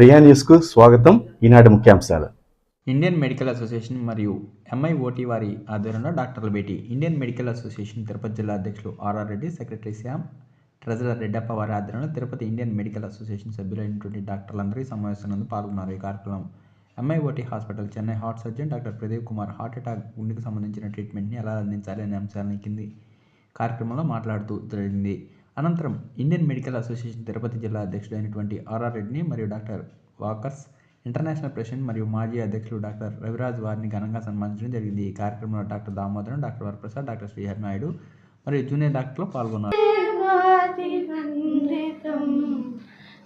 ప్రియా న్యూస్కు స్వాగతం. ఈనాటి ముఖ్యాంశాలు. ఇండియన్ మెడికల్ అసోసియేషన్ మరియు ఎంఐఓటి వారి ఆధ్వర్యంలో డాక్టర్ల భేటీ. ఇండియన్ మెడికల్ అసోసియేషన్ తిరుపతి జిల్లా అధ్యక్షులు R R Reddy secretary Shyam treasurer Reddappa వారి ఆధ్వర్యంలో తిరుపతి ఇండియన్ మెడికల్ అసోసియేషన్ సభ్యులైనటువంటి డాక్టర్లందరూ సమావేశంలో పాల్గొన్నారు. ఈ కార్యక్రమం MIOT hospital Chennai heart surgeon doctor Pradeep Kumar heart attack గుండెకు సంబంధించిన ట్రీట్మెంట్ని ఎలా అందించాలి అనే అంశాలను కింది కార్యక్రమంలో మాట్లాడుతూ జరిగింది. అనంతరం ఇండియన్ మెడికల్ అసోసియేషన్ తిరుపతి జిల్లా అధ్యక్షుడైనటువంటి ఆర్ఆర్ రెడ్డిని మరియు డాక్టర్ వాకర్స్ ఇంటర్నేషనల్ ప్రెసిడెంట్ మరియు మాజీ అధ్యక్షులు డాక్టర్ రవిరాజ్ వారిని ఘనంగా సన్మానించడం జరిగింది. ఈ కార్యక్రమంలో doctor Damodaram doctor Varaprasad doctor Srihari Naidu మరియు జూనియర్ డాక్టర్లు పాల్గొన్నారు.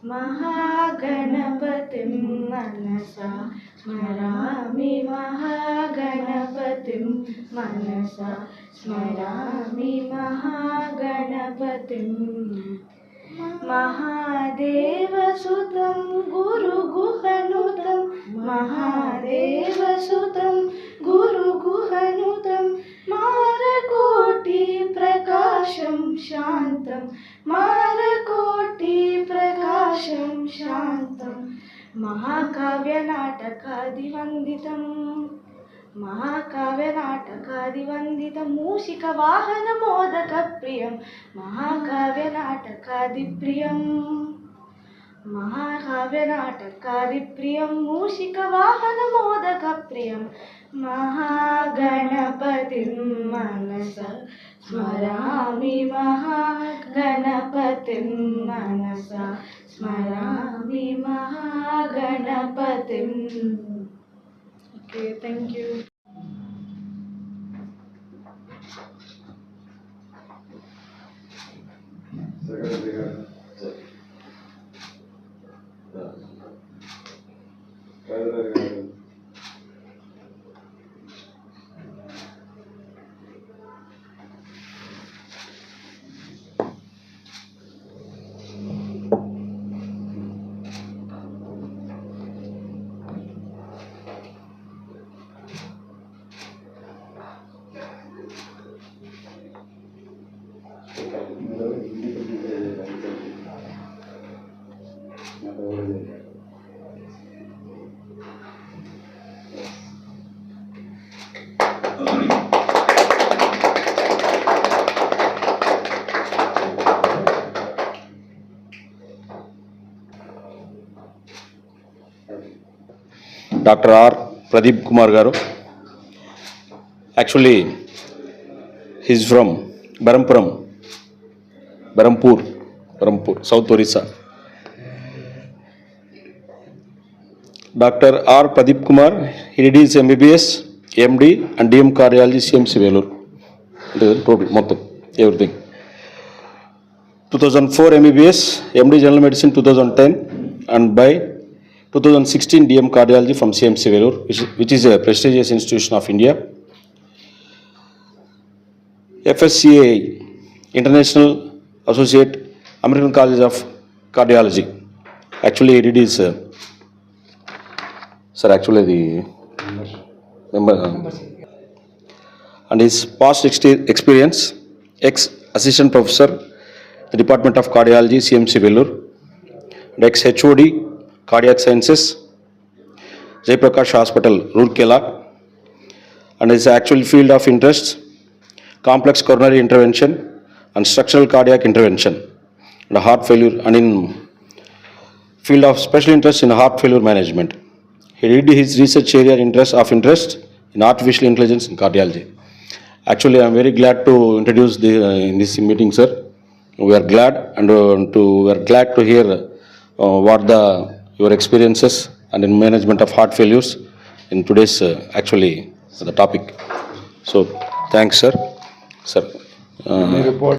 దేవాదివందితం మహాగణపతిం మనసా. స్మరామి మహాగణపతిం మనసా. స్మరామి మహాగణపతిం. మహాదేవసుతం గురుగుహనుతం. మహాదేవసుతం గురుగుహనుతం. మారకోటి ప్రకాశం మహాకావ్య నాటకాదివందితం మహాకావ్య నాటకాదివందితం మూషిక వాహన మోదక ప్రియం. మహాకావ్య నాటకాది ప్రియం. మహాకావ్య నాటకాది ప్రియం. మూషిక వాహన మోదక ప్రియం. మహాగణపతి మనస స్మరామి మహా మనస స్మరామి మహాగణపతిం. Okay thank you secretary doctor are Pradeep Kumar గారు actually he's from Barampuram Berhampur Berhampur south Orissa doctor R Pradeep Kumar హిడిస్ MBBS MD and DM cardiology CMC Vellore అంటే టోటల్ మొత్తం everything two thousand four MBBS MD general medicine two thousand ten and by 2016 DM Cardiology from CMC Vellore, which, which is a prestigious institution of India. FSCA, International Associate American College of Cardiology. Actually, it is, uh, sir, actually the member. And his past experience, ex-assistant professor, the Department of Cardiology, CMC Vellore, and ex-HOD, Cardiac Sciences, Jaiprakash Hospital, Rourkela, and his actual field of interest, complex coronary intervention and structural cardiac intervention and heart failure and in field of special interest in heart failure management. He did his research area interest of interest in artificial intelligence in cardiology. Actually, I am very glad to introduce the, uh, in this meeting, sir. We are glad and uh, to we are glad to hear uh, what the your experiences and in management of heart failures in today's uh, actually the topic. So, thanks, sir. Sir. Uh, report.